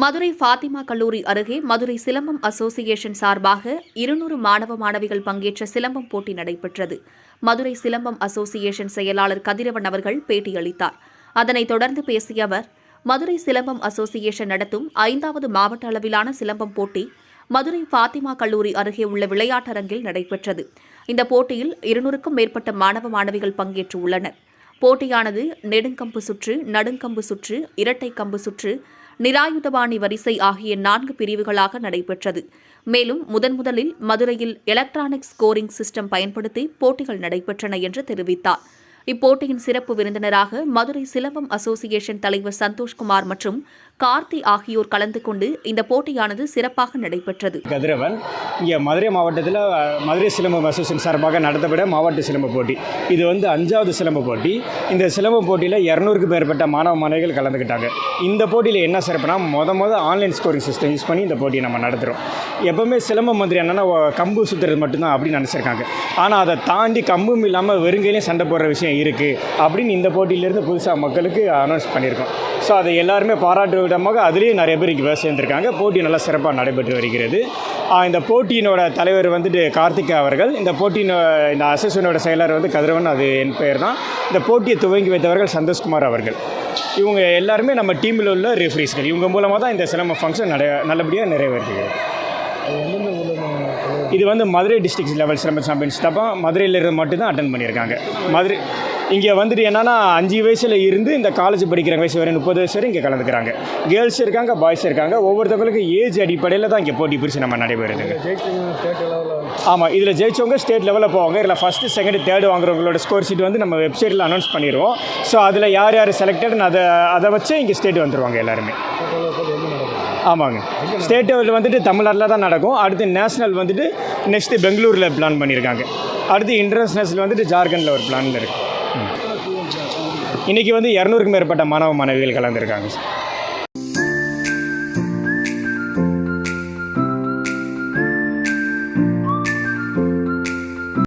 மதுரை ஃபாத்திமா கல்லூரி அருகே மதுரை சிலம்பம் அசோசியேஷன் சார்பாக இருநூறு மாணவ மாணவிகள் பங்கேற்ற சிலம்பம் போட்டி நடைபெற்றது. மதுரை சிலம்பம் அசோசியேஷன் செயலாளர் கதிரவன் அவர்கள் பேட்டியளித்தார். அதனைத் தொடர்ந்து பேசிய அவர் மதுரை சிலம்பம் அசோசியேஷன் நடத்தும் ஐந்தாவது மாவட்ட அளவிலான சிலம்பம் போட்டி மதுரை ஃபாத்திமா கல்லூரி அருகே உள்ள விளையாட்டரங்கில் நடைபெற்றது. இந்த போட்டியில் இருநூறுக்கும் மேற்பட்ட மாணவ மாணவிகள் பங்கேற்றுள்ளனர் போட்டியானது நெடுங்கம்பு சுற்று நடுங்கம்பு சுற்று இரட்டை கம்பு சுற்று நிராயுதபாணி வரிசை ஆகிய நான்கு பிரிவுகளாக நடைபெற்றது. மேலும் முதன் முதலில் மதுரையில் எலக்ட்ரானிக் ஸ்கோரிங் சிஸ்டம் பயன்படுத்தி போட்டிகள் நடைபெற்றன என்று தெரிவித்தார். இப்போட்டியின் சிறப்பு விருந்தினராக மதுரை சிலம்பம் அசோசியேஷன் தலைவர் சந்தோஷ்குமார் மற்றும் கார்த்தி ஆகியோர் கலந்து கொண்டு இந்த போட்டியானது சிறப்பாக நடைபெற்றது. கதிரவன் இங்கே மதுரை மாவட்டத்தில் மதுரை சிலம்பம் அசோசியேஷன் சார்பாக நடத்தப்பட மாவட்ட சிலம்ப போட்டி. இது வந்து அஞ்சாவது சிலம்ப போட்டி. இந்த சிலம்ப போட்டியில் இரநூறுக்கு மேற்பட்ட மாணவ மாணவிகள் கலந்துக்கிட்டாங்க இந்த போட்டியில் என்ன சிறப்புனா மொத மொதல் ஆன்லைன் ஸ்கோரிங் சிஸ்டம் யூஸ் பண்ணி இந்த போட்டியை நம்ம நடத்துகிறோம் எப்போவுமே சிலம்ப மந்திரி என்னென்னா கம்பு சுற்றுறது மட்டும்தான் அப்படின்னு நினச்சிருக்காங்க. ஆனால் அதை தாண்டி கம்பும் இல்லாமல் வெறுங்கையிலையும் சண்டை போடுற விஷயம் இருக்குது அப்படின்னு இந்த போட்டியிலேருந்து புதுசாக மக்களுக்கு அனௌன்ஸ் பண்ணியிருக்கோம். ஸோ அதை எல்லாருமே பாராட்டு விதமாக அதுலேயும் நிறைய பேர் இங்கே சேர்ந்துருக்காங்க. போட்டி நல்லா சிறப்பாக நடைபெற்று வருகிறது. இந்த போட்டியினோட தலைவர் வந்துட்டு கார்த்திகா அவர்கள் இந்த போட்டியின் இந்த அசோசியனோட செயலர் வந்து கதிரவன் அது என் பெயர் தான். இந்த போட்டியை துவங்கி வைத்தவர்கள் சந்தோஷ்குமார் அவர்கள். இவங்க எல்லாருமே நம்ம டீமில் உள்ள ரெஃப்ரீஸ்கள் இவங்க மூலமாக தான் இந்த சிலம்ப ஃபங்க்ஷன் நட நல்லபடியாக நிறைவேற்றுகிறது இது வந்து Madurai district level Silamba championship அப்போ மதுரையிலிருந்து மட்டும்தான் அட்டன் பண்ணியிருக்காங்க. மதுரை இங்கே வந்துட்டு என்னென்னா அஞ்சு வயசில் இருந்து இந்த காலேஜ் படிக்கிற வயசு வரை முப்பது வயசு வரை இங்கே கலந்துக்கிறாங்க. கேர்ள்ஸ் இருக்காங்க பாய்ஸ் இருக்காங்க. ஒவ்வொருத்தவங்களுக்கு ஏஜ் அடிப்படையில் தான் இங்கே போட்டி பிரித்து நம்ம நடைபெறுதுங்க ஆமாம் இதில் ஜெயிச்சவங்க ஸ்டேட் லெவலில் போவாங்க. இதில் ஃபஸ்ட்டு செகண்ட் தேர்டு வாங்குறவங்களோட ஸ்கோர் ஷீட் வந்து நம்ம வெப்சைட்டில் அனௌன்ஸ் பண்ணிடுவோம் ஸோ அதில் யார் யார் செலக்டட் அதை அதை வச்சு இங்கே ஸ்டேட் வந்துருவாங்க எல்லாருமே. ஆமாங்க. ஸ்டேட் லெவல் வந்துட்டு தமிழ்நாட்டில் தான் நடக்கும். அடுத்து நேஷ்னல் வந்துட்டு நெக்ஸ்ட்டு பெங்களூரில் பிளான் பண்ணியிருக்காங்க அடுத்து இன்டர்நேஷ்னல் வந்துட்டு ஜார்க்கண்டில் ஒரு பிளானில் இருக்குது இன்றைக்கி வந்து இரநூறுக்கும் மேற்பட்ட மாணவ மாணவிகள் கலந்துருக்காங்க சார்.